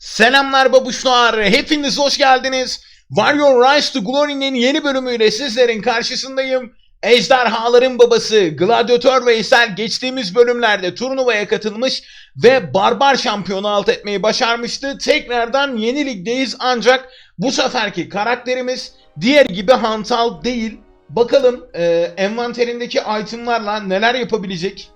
Selamlar babuşlar, hepiniz hoş geldiniz. Warrior Rise to Glory'nin yeni bölümüyle sizlerin karşısındayım. Ejderhaların babası Gladyatör Veysel geçtiğimiz bölümlerde turnuvaya katılmış ve Barbar şampiyonu alt etmeyi başarmıştı. Tekrardan yeni ligdeyiz ancak bu seferki karakterimiz diğer gibi hantal değil. Bakalım e, envanterindeki itemlarla neler yapabilecek?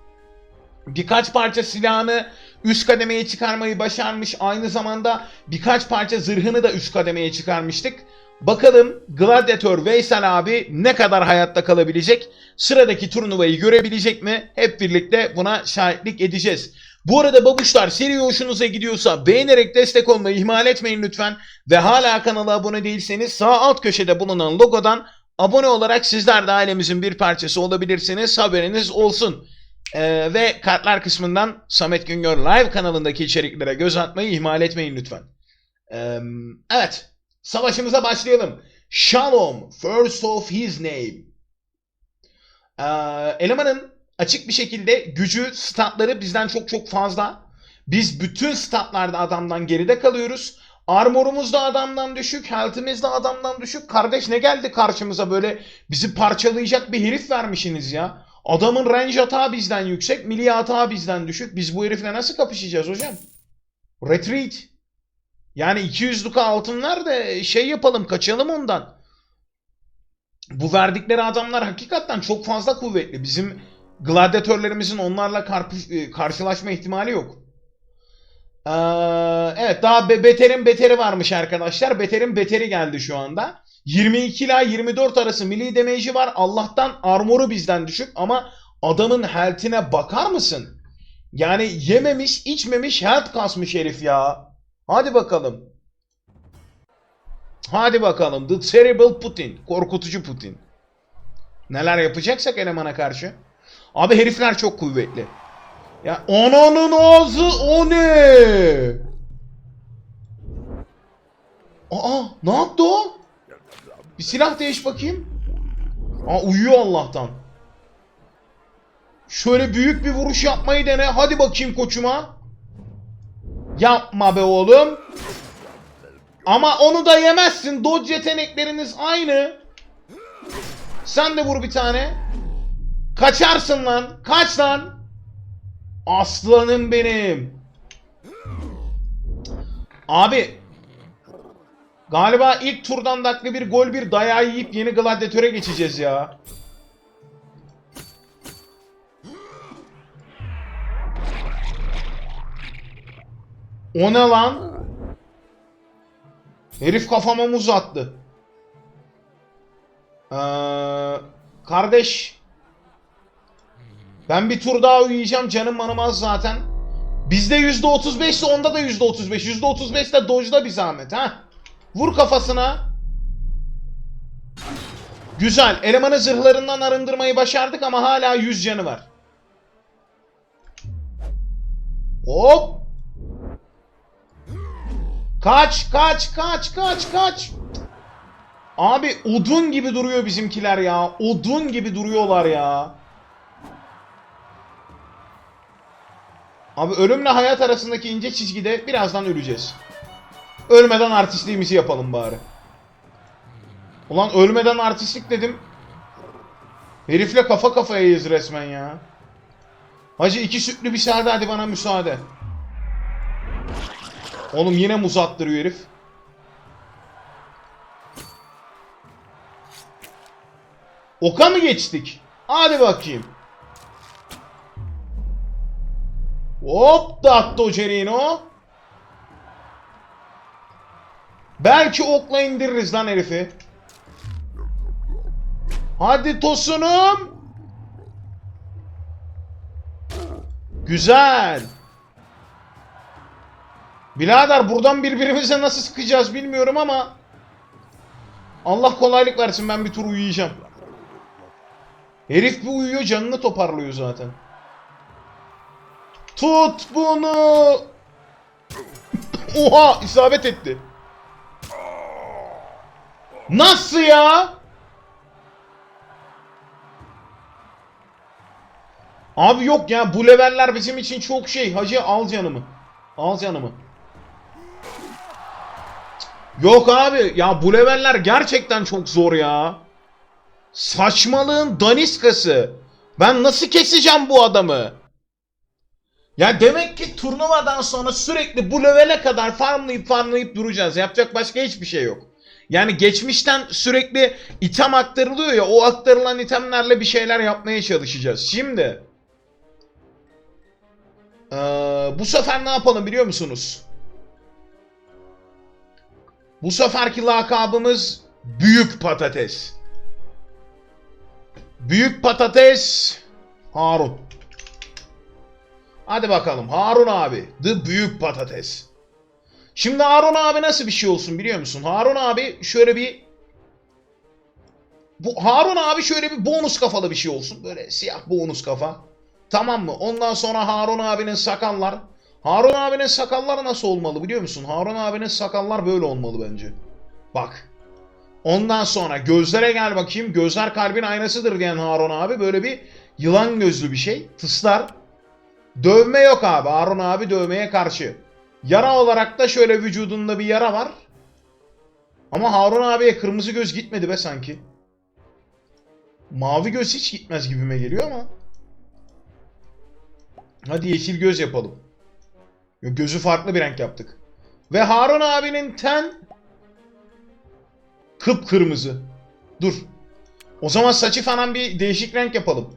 Birkaç parça silahını üst kademeye çıkarmayı başarmış. Aynı zamanda birkaç parça zırhını da üst kademeye çıkarmıştık. Bakalım Gladiator Veysel abi ne kadar hayatta kalabilecek? Sıradaki turnuvayı görebilecek mi? Hep birlikte buna şahitlik edeceğiz. Bu arada babuşlar seri hoşunuza gidiyorsa beğenerek destek olmayı ihmal etmeyin lütfen. Ve hala kanala abone değilseniz sağ alt köşede bulunan logodan abone olarak sizler de ailemizin bir parçası olabilirsiniz. Haberiniz olsun. Ee, ve kartlar kısmından Samet Güngör Live kanalındaki içeriklere göz atmayı ihmal etmeyin lütfen. Ee, evet, savaşımıza başlayalım. Shalom, first of his name. Ee, elemanın açık bir şekilde gücü, statları bizden çok çok fazla. Biz bütün statlarda adamdan geride kalıyoruz. Armorumuz da adamdan düşük, health'imiz de adamdan düşük. Kardeş ne geldi karşımıza böyle bizi parçalayacak bir herif vermişsiniz ya. Adamın range atağı bizden yüksek, milli atağı bizden düşük. Biz bu herifle nasıl kapışacağız hocam? Retreat. Yani 200'lük altınlar da şey yapalım, kaçalım ondan. Bu verdikleri adamlar hakikaten çok fazla kuvvetli. Bizim gladyatörlerimizin onlarla e, karşılaşma ihtimali yok. Ee, evet daha be- beterin beteri varmış arkadaşlar. Beterin beteri geldi şu anda. 22 ila 24 arası milli damage'i var. Allah'tan armoru bizden düşük ama adamın health'ine bakar mısın? Yani yememiş, içmemiş, health kasmış herif ya. Hadi bakalım. Hadi bakalım. The Terrible Putin. Korkutucu Putin. Neler yapacaksak elemana karşı. Abi herifler çok kuvvetli. Ya ananın ağzı o ne? Aa ne yaptı o? Bir silah değiş bakayım. Aa uyuyor Allah'tan. Şöyle büyük bir vuruş yapmayı dene. Hadi bakayım koçuma. Yapma be oğlum. Ama onu da yemezsin. Dodge yetenekleriniz aynı. Sen de vur bir tane. Kaçarsın lan. Kaç lan. Aslanım benim. Abi Galiba ilk turdan dakika bir gol bir dayağı yiyip yeni gladyatöre geçeceğiz ya. O ne lan? Herif kafama muz attı. Ee, kardeş. Ben bir tur daha uyuyacağım. Canım manım az zaten. Bizde %35 ise onda da %35. %35 de Dodge'da bir zahmet ha. Vur kafasına. Güzel. Elemanı zırhlarından arındırmayı başardık ama hala 100 canı var. Hop. Kaç, kaç, kaç, kaç, kaç. Abi odun gibi duruyor bizimkiler ya. Odun gibi duruyorlar ya. Abi ölümle hayat arasındaki ince çizgide birazdan öleceğiz. Ölmeden artistliğimizi yapalım bari. Ulan ölmeden artistlik dedim. Herifle kafa kafayayız resmen ya. Hacı iki sütlü bir sade hadi bana müsaade. Oğlum yine muz herif. Oka mı geçtik? Hadi bakayım. Hop da attı o Cerino. Belki okla indiririz lan herifi. Hadi tosunum. Güzel. Birader buradan birbirimize nasıl sıkacağız bilmiyorum ama Allah kolaylık versin ben bir tur uyuyacağım. Herif bir uyuyor canını toparlıyor zaten. Tut bunu. Oha isabet etti. Nasıl ya? Abi yok ya bu leveller bizim için çok şey. Hacı al canımı. Al canımı. Yok abi ya bu leveller gerçekten çok zor ya. Saçmalığın daniskası. Ben nasıl keseceğim bu adamı? Ya demek ki turnuvadan sonra sürekli bu levele kadar farmlayıp farmlayıp duracağız. Yapacak başka hiçbir şey yok. Yani geçmişten sürekli item aktarılıyor ya o aktarılan itemlerle bir şeyler yapmaya çalışacağız. Şimdi eee, bu sefer ne yapalım biliyor musunuz? Bu seferki lakabımız Büyük Patates. Büyük Patates Harun. Hadi bakalım Harun abi. The Büyük Patates. Şimdi Harun abi nasıl bir şey olsun biliyor musun? Harun abi şöyle bir bu Harun abi şöyle bir bonus kafalı bir şey olsun. Böyle siyah bonus kafa. Tamam mı? Ondan sonra Harun abinin sakallar. Harun abinin sakalları nasıl olmalı biliyor musun? Harun abinin sakallar böyle olmalı bence. Bak. Ondan sonra gözlere gel bakayım. Gözler kalbin aynasıdır diyen Harun abi böyle bir yılan gözlü bir şey. Tıslar. Dövme yok abi. Harun abi dövmeye karşı. Yara olarak da şöyle vücudunda bir yara var. Ama Harun abiye kırmızı göz gitmedi be sanki. Mavi göz hiç gitmez gibime geliyor ama. Hadi yeşil göz yapalım. Gözü farklı bir renk yaptık. Ve Harun abinin ten kıpkırmızı. Dur. O zaman saçı falan bir değişik renk yapalım.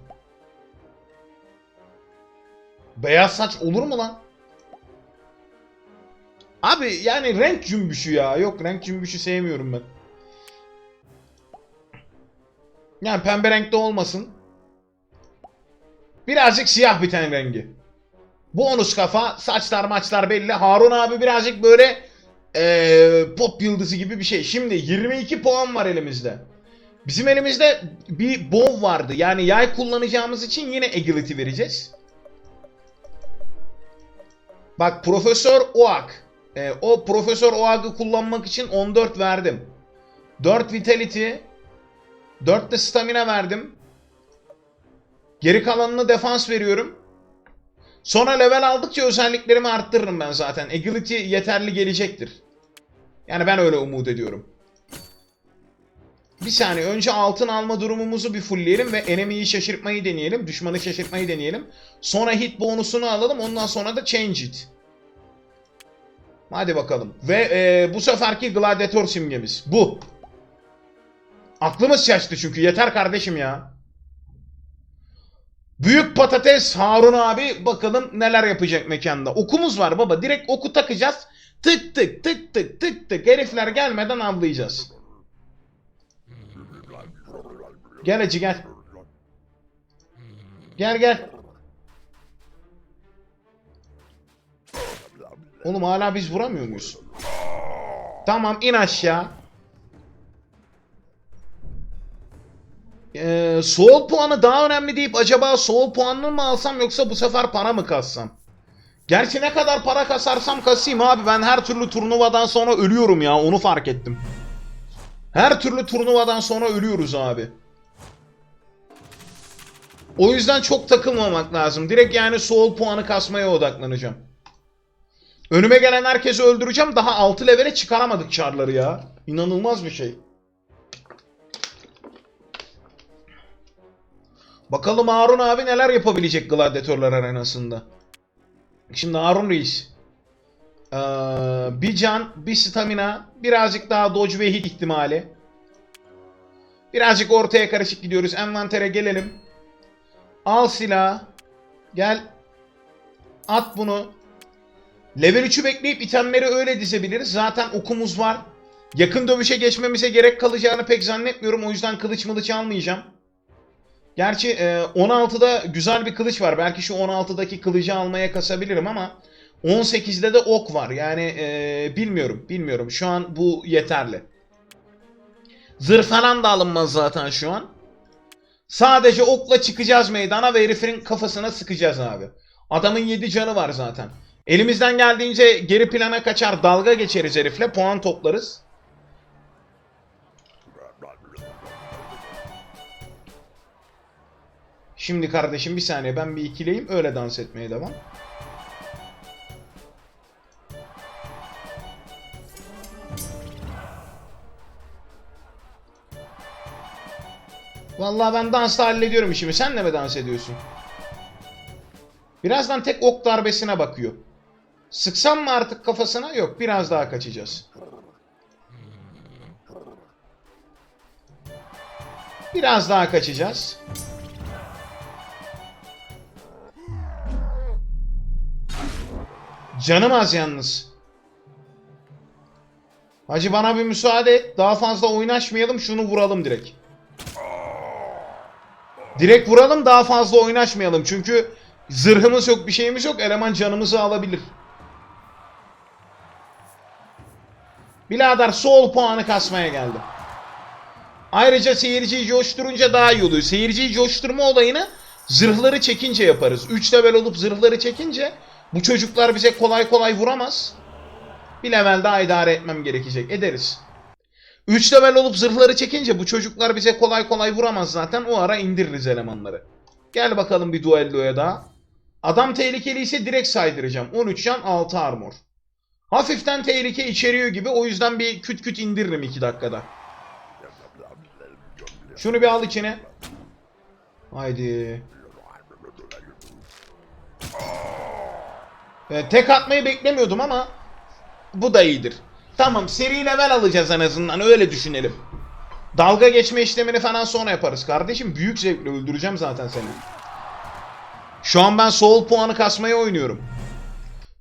Beyaz saç olur mu lan? Abi yani renk cümbüşü ya. Yok renk cümbüşü sevmiyorum ben. Yani pembe renkte olmasın. Birazcık siyah bir ten rengi. Bonus kafa, saçlar maçlar belli. Harun abi birazcık böyle eee, pop yıldızı gibi bir şey. Şimdi 22 puan var elimizde. Bizim elimizde bir bow vardı. Yani yay kullanacağımız için yine agility vereceğiz. Bak Profesör Oak. Ee, o Profesör Oak'ı kullanmak için 14 verdim. 4 Vitality. 4 de Stamina verdim. Geri kalanını defans veriyorum. Sonra level aldıkça özelliklerimi arttırırım ben zaten. Agility yeterli gelecektir. Yani ben öyle umut ediyorum. Bir saniye önce altın alma durumumuzu bir fullleyelim ve enemy'yi şaşırtmayı deneyelim. Düşmanı şaşırtmayı deneyelim. Sonra hit bonusunu alalım ondan sonra da change it. Hadi bakalım. Ve e, bu seferki gladyatör simgemiz. Bu. Aklımız şaştı çünkü. Yeter kardeşim ya. Büyük patates Harun abi bakalım neler yapacak mekanda. Okumuz var baba. Direkt oku takacağız. Tık tık tık tık tık tık. Herifler gelmeden avlayacağız. Gel acı gel. Gel gel. Oğlum hala biz vuramıyor muyuz? Tamam in aşağı. Ee, soul puanı daha önemli deyip acaba soul puanını mı alsam yoksa bu sefer para mı kassam? Gerçi ne kadar para kasarsam kasayım abi ben her türlü turnuvadan sonra ölüyorum ya onu fark ettim. Her türlü turnuvadan sonra ölüyoruz abi. O yüzden çok takılmamak lazım. Direkt yani soul puanı kasmaya odaklanacağım. Önüme gelen herkesi öldüreceğim. Daha 6 levele çıkaramadık çarları ya. İnanılmaz bir şey. Bakalım Harun abi neler yapabilecek gladyatörler arenasında. Şimdi Harun Reis. Ee, bir can, bir stamina, birazcık daha dodge ve hit ihtimali. Birazcık ortaya karışık gidiyoruz. Envantere gelelim. Al silah. Gel. At bunu. Level 3'ü bekleyip itemleri öyle dizebiliriz. Zaten okumuz var. Yakın dövüşe geçmemize gerek kalacağını pek zannetmiyorum. O yüzden kılıç mılıç almayacağım. Gerçi e, 16'da güzel bir kılıç var. Belki şu 16'daki kılıcı almaya kasabilirim ama 18'de de ok var. Yani e, bilmiyorum. Bilmiyorum. Şu an bu yeterli. Zırh falan da alınmaz zaten şu an. Sadece okla çıkacağız meydana ve herifin kafasına sıkacağız abi. Adamın 7 canı var zaten. Elimizden geldiğince geri plana kaçar dalga geçeriz herifle puan toplarız. Şimdi kardeşim bir saniye ben bir ikileyim öyle dans etmeye devam. Vallahi ben dansla hallediyorum işimi. Sen de mi dans ediyorsun? Birazdan tek ok darbesine bakıyor. Sıksam mı artık kafasına? Yok. Biraz daha kaçacağız. Biraz daha kaçacağız. Canım az yalnız. Hacı bana bir müsaade et. Daha fazla oynaşmayalım. Şunu vuralım direkt. Direkt vuralım daha fazla oynaşmayalım. Çünkü zırhımız yok bir şeyimiz yok. Eleman canımızı alabilir. Bilader sol puanı kasmaya geldim. Ayrıca seyirciyi coşturunca daha iyi oluyor. Seyirciyi coşturma olayını zırhları çekince yaparız. 3 level olup zırhları çekince bu çocuklar bize kolay kolay vuramaz. Bir level daha idare etmem gerekecek. Ederiz. 3 level olup zırhları çekince bu çocuklar bize kolay kolay vuramaz zaten. O ara indiririz elemanları. Gel bakalım bir duelloya daha. Adam tehlikeli ise direkt saydıracağım. 13 can 6 armor. Hafiften tehlike içeriyor gibi. O yüzden bir küt küt indiririm 2 dakikada. Şunu bir al içine. Haydi. Ee, tek atmayı beklemiyordum ama bu da iyidir. Tamam seri level alacağız en azından öyle düşünelim. Dalga geçme işlemini falan sonra yaparız kardeşim. Büyük zevkle öldüreceğim zaten seni. Şu an ben soul puanı kasmaya oynuyorum.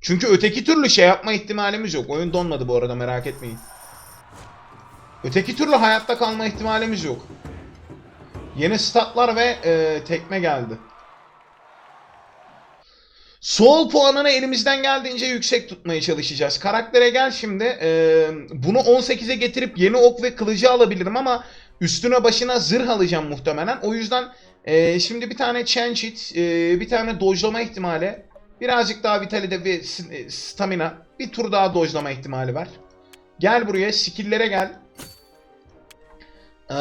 Çünkü öteki türlü şey yapma ihtimalimiz yok. Oyun donmadı bu arada merak etmeyin. Öteki türlü hayatta kalma ihtimalimiz yok. Yeni statlar ve e, tekme geldi. Soul puanını elimizden geldiğince yüksek tutmaya çalışacağız. Karaktere gel şimdi. Ee, bunu 18'e getirip yeni ok ve kılıcı alabilirim ama üstüne başına zırh alacağım muhtemelen. O yüzden ee, şimdi bir tane change it, ee, bir tane dojlama ihtimali, birazcık daha vitalite ve s- e, stamina, bir tur daha dojlama ihtimali var. Gel buraya, skill'lere gel. Ee,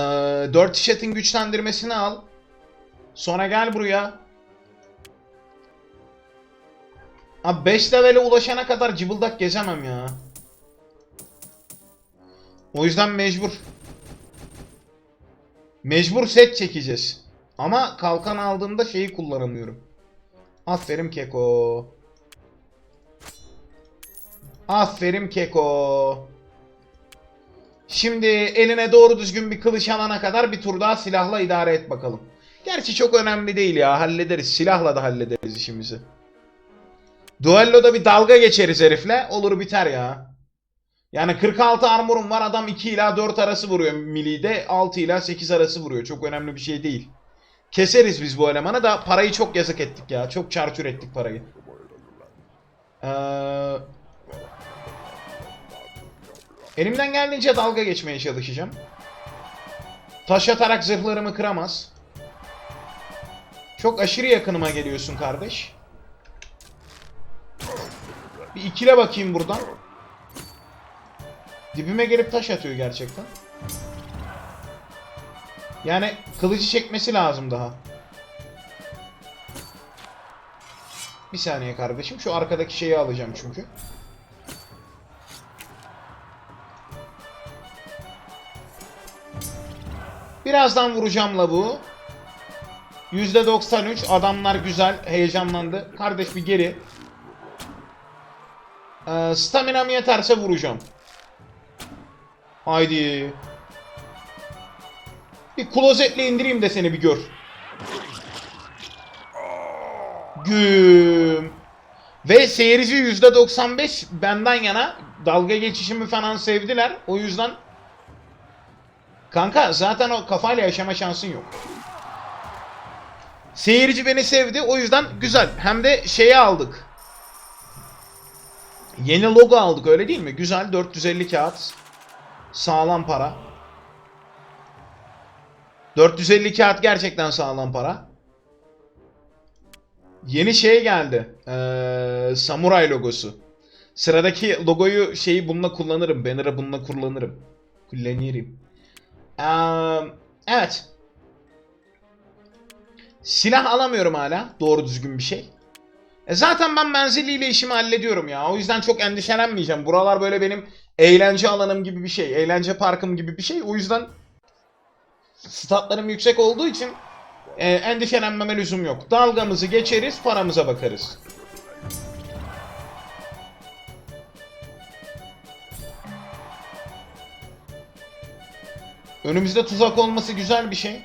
4 Shat'in güçlendirmesini al. Sonra gel buraya. Abi 5 levele ulaşana kadar cıbıldak gezemem ya. O yüzden mecbur. Mecbur set çekeceğiz. Ama kalkan aldığımda şeyi kullanamıyorum. Aferin Keko. Aferin Keko. Şimdi eline doğru düzgün bir kılıç alana kadar bir tur daha silahla idare et bakalım. Gerçi çok önemli değil ya hallederiz. Silahla da hallederiz işimizi. Duello'da bir dalga geçeriz herifle. Olur biter ya. Yani 46 armorum var. Adam 2 ila 4 arası vuruyor Milli'de. 6 ila 8 arası vuruyor. Çok önemli bir şey değil. Keseriz biz bu elemanı da parayı çok yazık ettik ya. Çok çarçur ettik parayı. Ee, elimden geldiğince dalga geçmeye çalışacağım. Taş atarak zırhlarımı kıramaz. Çok aşırı yakınıma geliyorsun kardeş. Bir ikile bakayım buradan. Dibime gelip taş atıyor gerçekten. Yani kılıcı çekmesi lazım daha. Bir saniye kardeşim. Şu arkadaki şeyi alacağım çünkü. Birazdan vuracağım la bu. %93 adamlar güzel heyecanlandı. Kardeş bir geri. Ee, staminam yeterse vuracağım. Haydi. Bir klozetle indireyim de seni bir gör. Güm. Ve seyirci %95 benden yana dalga geçişimi falan sevdiler. O yüzden Kanka zaten o kafayla yaşama şansın yok. Seyirci beni sevdi. O yüzden güzel. Hem de şeyi aldık. Yeni logo aldık öyle değil mi? Güzel 450 kağıt. Sağlam para. 450 kağıt gerçekten sağlam para. Yeni şey geldi. Ee, Samuray logosu. Sıradaki logoyu şeyi bununla kullanırım. Banner'ı bununla kullanırım. Kullanırım. Ee, evet. Silah alamıyorum hala. Doğru düzgün bir şey. E zaten ben menzilliyle işimi hallediyorum ya. O yüzden çok endişelenmeyeceğim. Buralar böyle benim eğlence alanım gibi bir şey. Eğlence parkım gibi bir şey. O yüzden statlarım yüksek olduğu için e, endişelenmeme lüzum yok. Dalgamızı geçeriz, paramıza bakarız. Önümüzde tuzak olması güzel bir şey.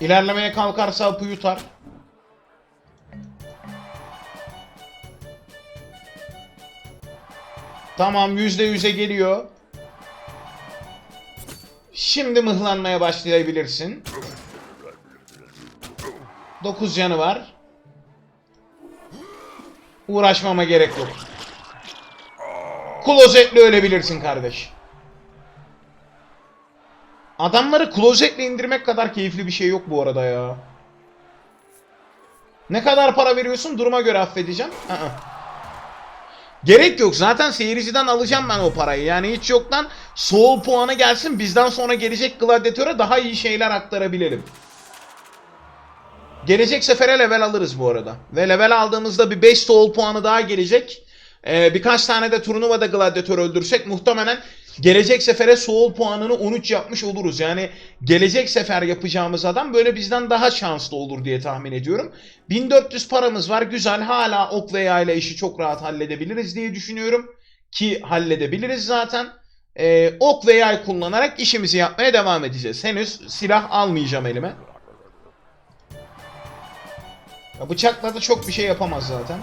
İlerlemeye kalkarsa hapı yutar. Tamam yüzde yüze geliyor. Şimdi mıhlanmaya başlayabilirsin. 9 canı var. Uğraşmama gerek yok. Klozetle ölebilirsin kardeş. Adamları klozetle indirmek kadar keyifli bir şey yok bu arada ya. Ne kadar para veriyorsun duruma göre affedeceğim. Aa. Gerek yok zaten seyirciden alacağım ben o parayı. Yani hiç yoktan soul puanı gelsin bizden sonra gelecek gladyatöre daha iyi şeyler aktarabilelim. Gelecek sefere level alırız bu arada. Ve level aldığımızda bir 5 soul puanı daha gelecek. Ee, birkaç tane de turnuvada gladyatör öldürsek muhtemelen gelecek sefere soul puanını 13 yapmış oluruz. Yani gelecek sefer yapacağımız adam böyle bizden daha şanslı olur diye tahmin ediyorum. 1400 paramız var güzel hala ok ve yayla işi çok rahat halledebiliriz diye düşünüyorum. Ki halledebiliriz zaten. Ee, ok ve yay kullanarak işimizi yapmaya devam edeceğiz. Henüz silah almayacağım elime. Ya bıçakla da çok bir şey yapamaz zaten.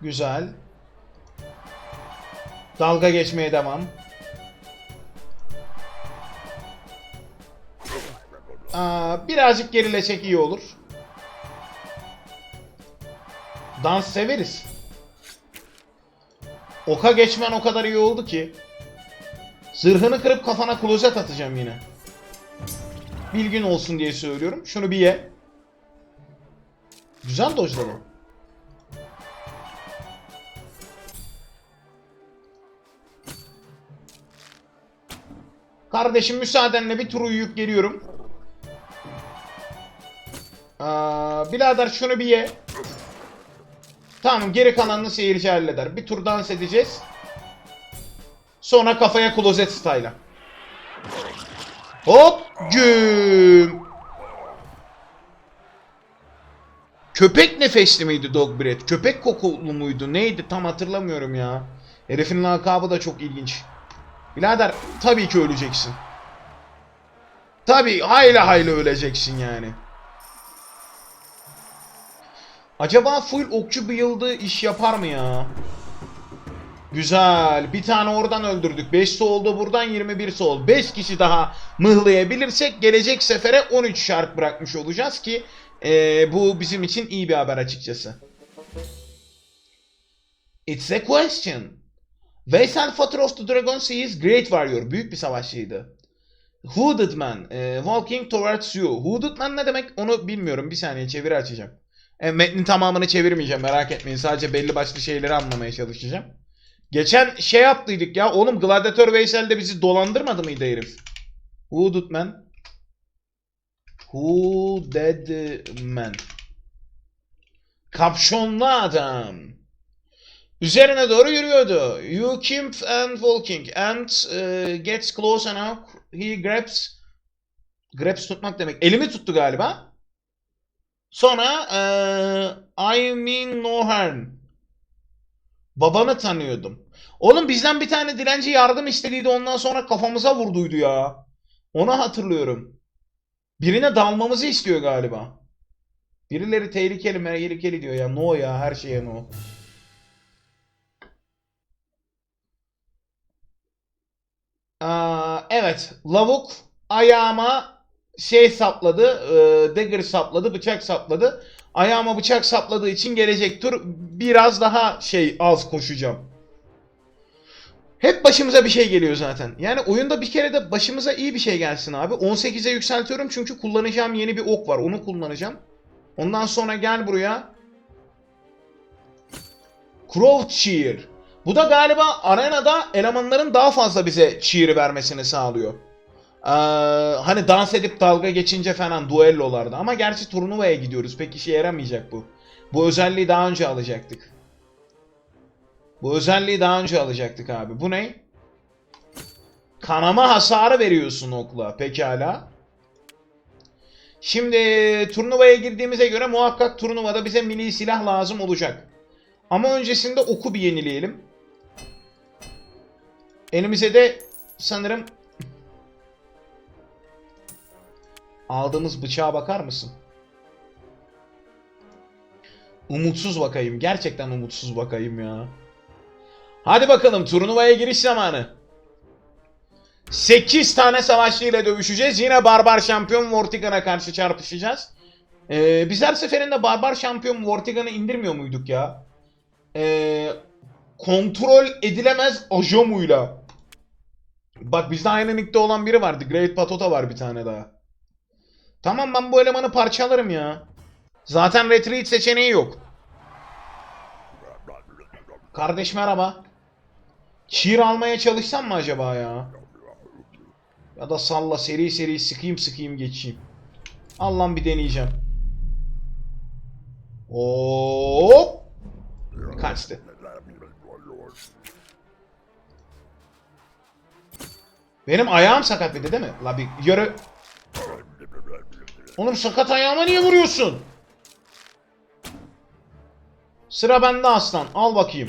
Güzel. Dalga geçmeye devam. Aa, birazcık gerilesek iyi olur. Dans severiz. Oka geçmen o kadar iyi oldu ki. Zırhını kırıp kafana klozet atacağım yine. Bilgin olsun diye söylüyorum. Şunu bir ye. Güzel dojladı. Kardeşim müsaadenle bir tur uyuyup geliyorum. Aa, birader şunu bir ye. Tamam geri kalanını seyirci halleder. Bir tur dans edeceğiz. Sonra kafaya klozet style'a. Hop güm. Köpek nefesli miydi Dog Breath? Köpek kokulu muydu? Neydi? Tam hatırlamıyorum ya. Herifin lakabı da çok ilginç. Birader tabii ki öleceksin. Tabii hayli hayli öleceksin yani. Acaba full okçu bıyıldı iş yapar mı ya? Güzel. Bir tane oradan öldürdük. 5 oldu buradan 21 sol. 5 kişi daha mıhlayabilirsek gelecek sefere 13 şark bırakmış olacağız ki eee, bu bizim için iyi bir haber açıkçası. It's a question. Veysel Fatros the Dragon Seas Great Warrior. Büyük bir savaşçıydı. Hooded Man. e, walking towards you. Hooded Man ne demek onu bilmiyorum. Bir saniye çeviri açacağım. E, metnin tamamını çevirmeyeceğim merak etmeyin. Sadece belli başlı şeyleri anlamaya çalışacağım. Geçen şey yaptıydık ya. Oğlum Gladiator Veysel de bizi dolandırmadı mıydı herif? Hooded Man. Hooded Man. Kapşonlu adam. Üzerine doğru yürüyordu. You keep and walking and uh, gets close enough. He grabs grabs tutmak demek. Elimi tuttu galiba. Sonra uh, I mean no harm. Babanı tanıyordum. Oğlum bizden bir tane dilenci yardım istediydi ondan sonra kafamıza vurduydu ya. Onu hatırlıyorum. Birine dalmamızı istiyor galiba. Birileri tehlikeli tehlikeli diyor ya. No ya her şeye no. Aa, evet. Lavuk ayağıma şey sapladı. E, dagger sapladı. Bıçak sapladı. Ayağıma bıçak sapladığı için gelecek tur biraz daha şey az koşacağım. Hep başımıza bir şey geliyor zaten. Yani oyunda bir kere de başımıza iyi bir şey gelsin abi. 18'e yükseltiyorum çünkü kullanacağım yeni bir ok var. Onu kullanacağım. Ondan sonra gel buraya. Crow Cheer. Bu da galiba arenada elemanların daha fazla bize cheer vermesini sağlıyor. Ee, hani dans edip dalga geçince falan duellolarda. Ama gerçi turnuvaya gidiyoruz. Pek işe yaramayacak bu. Bu özelliği daha önce alacaktık. Bu özelliği daha önce alacaktık abi. Bu ne? Kanama hasarı veriyorsun okla. Pekala. Şimdi turnuvaya girdiğimize göre muhakkak turnuvada bize milli silah lazım olacak. Ama öncesinde oku bir yenileyelim. Elimize de sanırım aldığımız bıçağa bakar mısın? Umutsuz bakayım. Gerçekten umutsuz bakayım ya. Hadi bakalım turnuvaya giriş zamanı. 8 tane savaşçıyla dövüşeceğiz. Yine Barbar Şampiyon Vortigan'a karşı çarpışacağız. Ee, biz her seferinde Barbar Şampiyon Vortigan'ı indirmiyor muyduk ya? Ee, kontrol edilemez Ajomu'yla. Bak bizde aynı nickte olan biri vardı. Great Patota var bir tane daha. Tamam ben bu elemanı parçalarım ya. Zaten retreat seçeneği yok. Kardeş merhaba. Şiir almaya çalışsam mı acaba ya? Ya da salla seri seri sıkayım sıkayım geçeyim. Allah'ım bir deneyeceğim. Hop. Kaçtı. Benim ayağım sakat bir de değil mi? La bir yürü. Oğlum sakat ayağıma niye vuruyorsun? Sıra bende aslan. Al bakayım.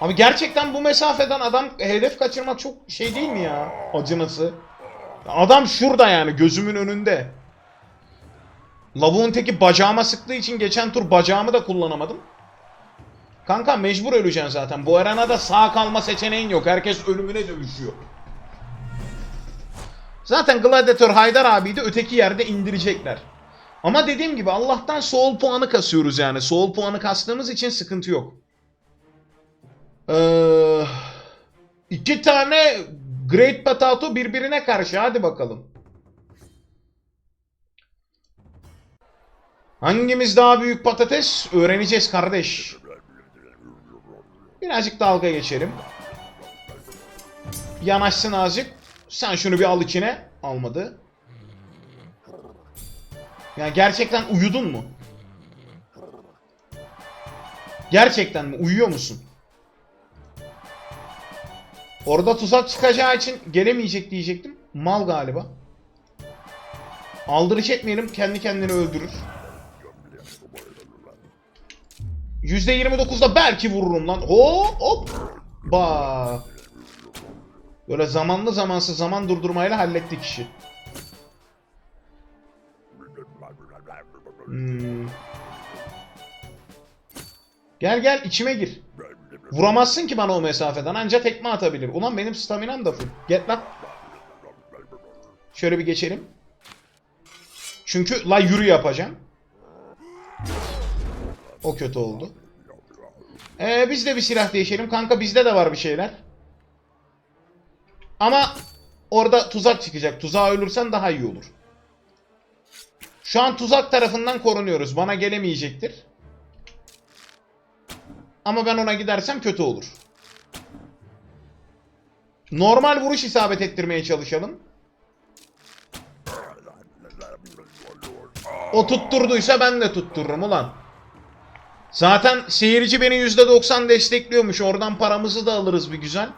Abi gerçekten bu mesafeden adam hedef kaçırmak çok şey değil mi ya? Acınası. Adam şurada yani gözümün önünde. Lavuğun teki bacağıma sıktığı için geçen tur bacağımı da kullanamadım. Kanka mecbur öleceksin zaten. Bu arenada sağ kalma seçeneğin yok. Herkes ölümüne dövüşüyor. Zaten Gladiator Haydar abiyi de öteki yerde indirecekler. Ama dediğim gibi Allah'tan soul puanı kasıyoruz yani. Soul puanı kastığımız için sıkıntı yok. Ee, iki tane Great Potato birbirine karşı. Hadi bakalım. Hangimiz daha büyük patates? Öğreneceğiz kardeş. Birazcık dalga geçelim. Yanaşsın azıcık. Sen şunu bir al içine. Almadı. Ya gerçekten uyudun mu? Gerçekten mi? Uyuyor musun? Orada tuzak çıkacağı için gelemeyecek diyecektim. Mal galiba. Aldırış etmeyelim. Kendi kendini öldürür. %29'da belki vururum lan. Hop hop. Ba. Böyle zamanlı zamansız zaman durdurmayla hallettik işi. Hmm. Gel gel içime gir. Vuramazsın ki bana o mesafeden. Anca tekme atabilir. Ulan benim staminam da full. Get lan. Şöyle bir geçelim. Çünkü la yürü yapacağım. O kötü oldu. Ee, biz de bir silah değişelim. Kanka bizde de var bir şeyler. Ama orada tuzak çıkacak. Tuzağa ölürsen daha iyi olur. Şu an tuzak tarafından korunuyoruz. Bana gelemeyecektir. Ama ben ona gidersem kötü olur. Normal vuruş isabet ettirmeye çalışalım. O tutturduysa ben de tuttururum ulan. Zaten seyirci beni %90 destekliyormuş. Oradan paramızı da alırız bir güzel.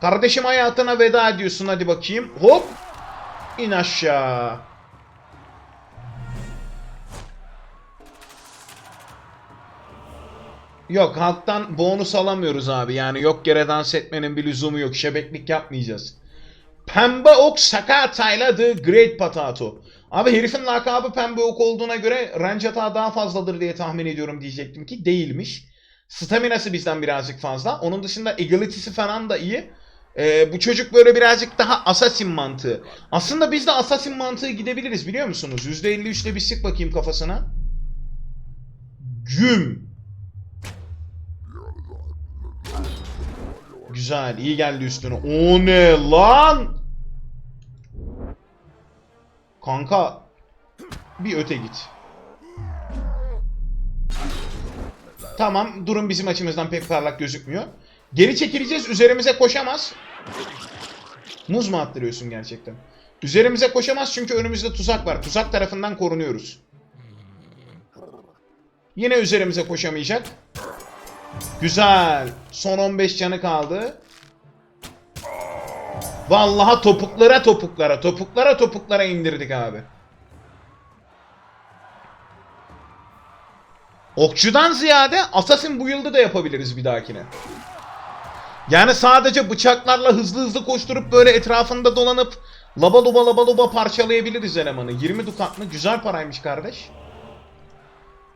Kardeşim hayatına veda ediyorsun hadi bakayım. Hop. İn aşağı. Yok halktan bonus alamıyoruz abi. Yani yok yere dans etmenin bir lüzumu yok. Şebeklik yapmayacağız. Pembe Ok Sakata'yla The Great Potato. Abi herifin lakabı Pembe Ok olduğuna göre range hata daha fazladır diye tahmin ediyorum diyecektim ki değilmiş. Staminası bizden birazcık fazla. Onun dışında agility'si falan da iyi. Ee, bu çocuk böyle birazcık daha assassin mantığı. Aslında biz de assassin mantığı gidebiliriz biliyor musunuz? %53'le bir sık bakayım kafasına. Güm. Güzel, iyi geldi üstüne. O ne lan? Kanka bir öte git. Tamam, durum bizim açımızdan pek parlak gözükmüyor. Geri çekileceğiz, üzerimize koşamaz. Muz mu attırıyorsun gerçekten? Üzerimize koşamaz çünkü önümüzde tuzak var. Tuzak tarafından korunuyoruz. Yine üzerimize koşamayacak. Güzel. Son 15 canı kaldı. Vallahi topuklara topuklara topuklara topuklara indirdik abi. Okçudan ziyade Assassin bu yılda da yapabiliriz bir dahakine. Yani sadece bıçaklarla hızlı hızlı koşturup böyle etrafında dolanıp laba luba laba luba parçalayabiliriz elemanı. 20 dukat mı? Güzel paraymış kardeş.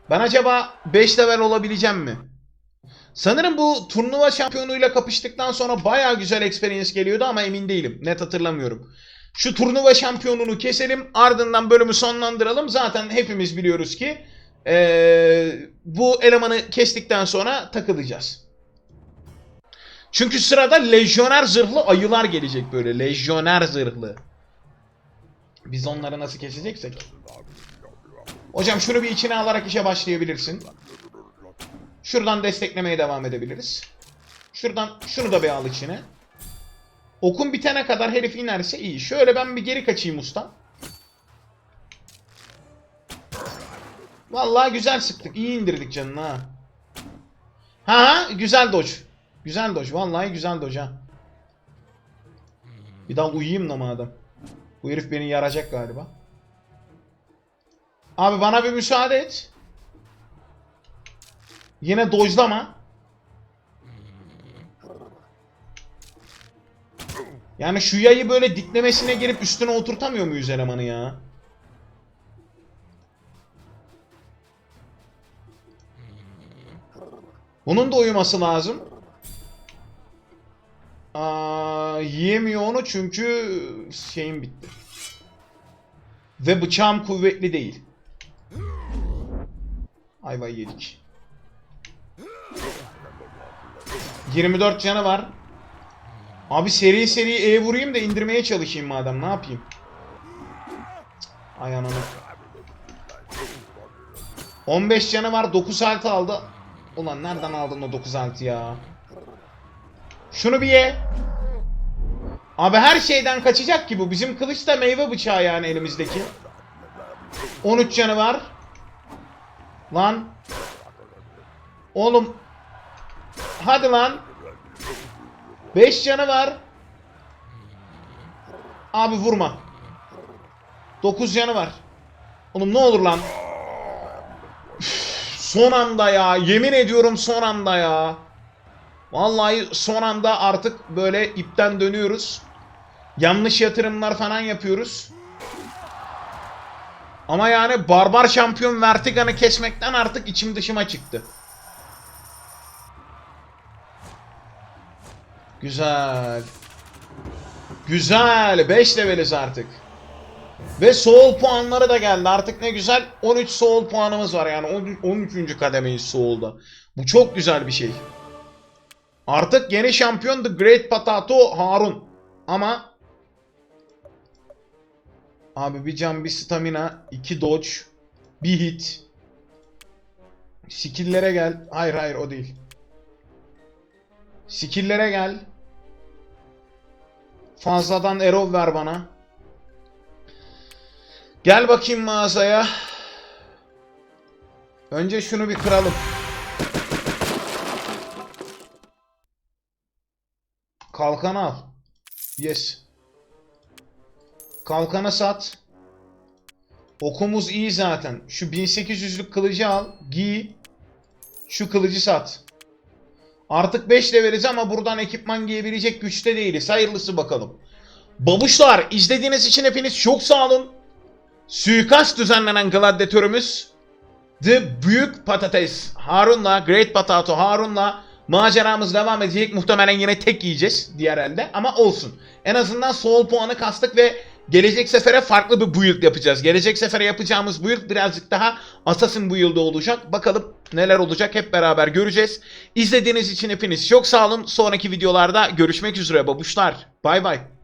Ben acaba 5 level olabileceğim mi? Sanırım bu turnuva şampiyonuyla kapıştıktan sonra baya güzel experience geliyordu ama emin değilim. Net hatırlamıyorum. Şu turnuva şampiyonunu keselim ardından bölümü sonlandıralım. Zaten hepimiz biliyoruz ki ee, bu elemanı kestikten sonra takılacağız. Çünkü sırada lejyoner zırhlı ayılar gelecek böyle. Lejyoner zırhlı. Biz onları nasıl keseceksek. Hocam şunu bir içine alarak işe başlayabilirsin. Şuradan desteklemeye devam edebiliriz. Şuradan şunu da bir al içine. Okun bitene kadar herif inerse iyi. Şöyle ben bir geri kaçayım usta. Vallahi güzel sıktık. İyi indirdik canını ha. Ha güzel dodge. Güzel dodge. Vallahi güzel dodge ha. Bir daha uyuyayım da madem. Bu herif beni yaracak galiba. Abi bana bir müsaade et. Yine dojlama. Yani şu yayı böyle diklemesine girip üstüne oturtamıyor muyuz elemanı ya? Bunun da uyuması lazım. Aa, yiyemiyor onu çünkü şeyim bitti. Ve bıçağım kuvvetli değil. Ayvayı yedik. 24 canı var. Abi seri seri E vurayım da indirmeye çalışayım madem. Ne yapayım? Ay ananı. 15 canı var. 9 altı aldı. Ulan nereden aldın o 9 altı ya? Şunu bir ye. Abi her şeyden kaçacak ki bu. Bizim kılıç da meyve bıçağı yani elimizdeki. 13 canı var. Lan. Oğlum. Hadi lan. 5 canı var. Abi vurma. 9 canı var. Oğlum ne olur lan. Son anda ya. Yemin ediyorum son anda ya. Vallahi son anda artık böyle ipten dönüyoruz. Yanlış yatırımlar falan yapıyoruz. Ama yani barbar şampiyon Vertigan'ı kesmekten artık içim dışıma çıktı. Güzel. Güzel. 5 leveliz artık. Ve soul puanları da geldi. Artık ne güzel 13 soul puanımız var yani 13. kademeyiz soul'da. Bu çok güzel bir şey. Artık yeni şampiyon The Great Potato Harun. Ama Abi bir can bir stamina, iki dodge, bir hit. Skill'lere gel. Hayır hayır o değil. Skill'lere gel. Fazladan arrow ver bana. Gel bakayım mağazaya. Önce şunu bir kıralım. Kalkan al. Yes. Kalkanı sat. Okumuz iyi zaten. Şu 1800'lük kılıcı al. Giy. Şu kılıcı sat. Artık 5 leveliz ama buradan ekipman giyebilecek güçte değiliz. Hayırlısı bakalım. Babuşlar izlediğiniz için hepiniz çok sağ olun. Suikast düzenlenen gladyatörümüz The Büyük Patates Harun'la, Great Potato Harun'la maceramız devam edecek. Muhtemelen yine tek yiyeceğiz diğer elde ama olsun. En azından soul puanı kastık ve gelecek sefere farklı bir build yapacağız. Gelecek sefere yapacağımız build birazcık daha Assassin build'ı olacak. Bakalım neler olacak hep beraber göreceğiz. İzlediğiniz için hepiniz çok sağ olun. Sonraki videolarda görüşmek üzere babuşlar. Bay bay.